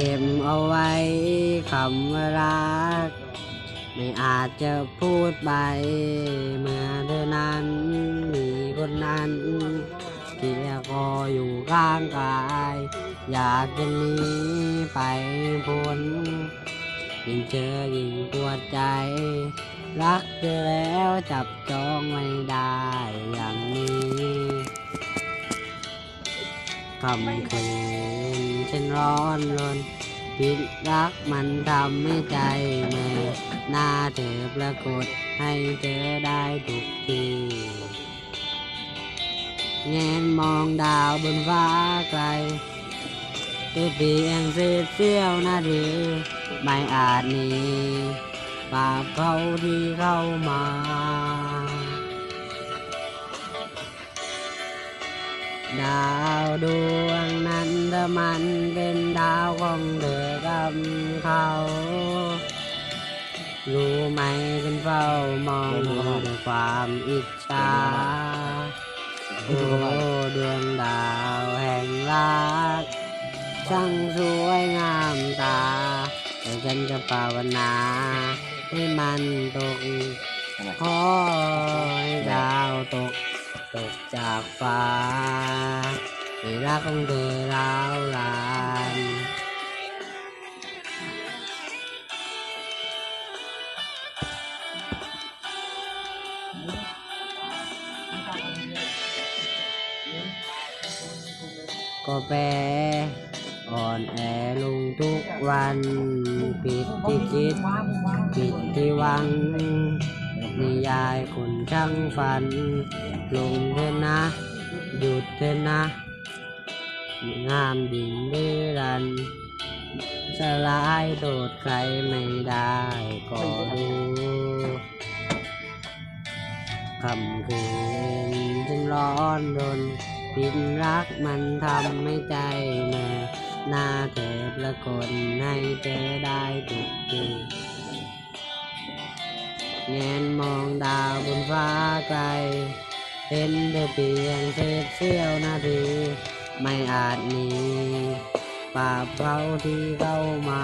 ก็บเอาไว้คำว่ารัก ไม่อาจจะพูดไป เมื่อเธอนั้นมีคนนั้นที่คออยู่ข้างกาย อยากจะหนีไปพ้นยิ่งเจอยิ่งปวดใจ รักเธอแล้วจับจองไม่ได้อย่างนี้คำคืน ฉันร้อนรนผิดรักมันทำให้ใจเมื่อหน้าเธอปรากฏให้เธอได้ทุกทีแงนมองดาวบนฟ้าไกลตัวเพียงเศษเสี้ยวนาทีไม่อาจหนีปราบเขาที่เข้ามาดาวดวงนั้นถ้า มันเป็นดาวของเธอกับเขารู้ไหมฉันเฝ้ามองดูด้วยความอิจฉาโอ้ดวงดาวแห่งรักช่างสวยงามตาแต่ฉันจะภาวนาให้มันตกขอให้ดาวตก ตกจากฟ้า ให้รักของเธอร้าวรานก็แปรอ่อนแอลงทุกวันผิดที่คิดผิดที่หวังนิยายคนช่างฝัน ลงเถอะนะ หยุดเถอะนะ งามดิ่งเรื่อรันสลายโดดใครไม่ได้ก็รู้คำคืนจึงร้อนรนผิดรักมันทำให้ใจแม่หน้าเธอละคนให้เธอได้ทุกทีแงนมองดาวบนฟ้าไกลเห็นเธอเพียงเศษเสี้ยวนาที ไม่อาจหนีปราปเราที่เข้ามา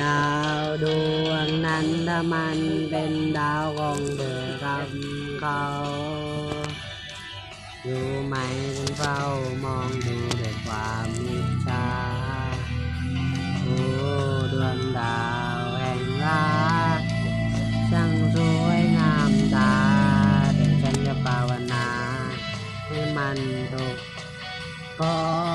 ดาวดวงนั้นถ้ามันเป็นดาวของเธอกับเขา อยู่ไหมฉันเฝ้ามองดูา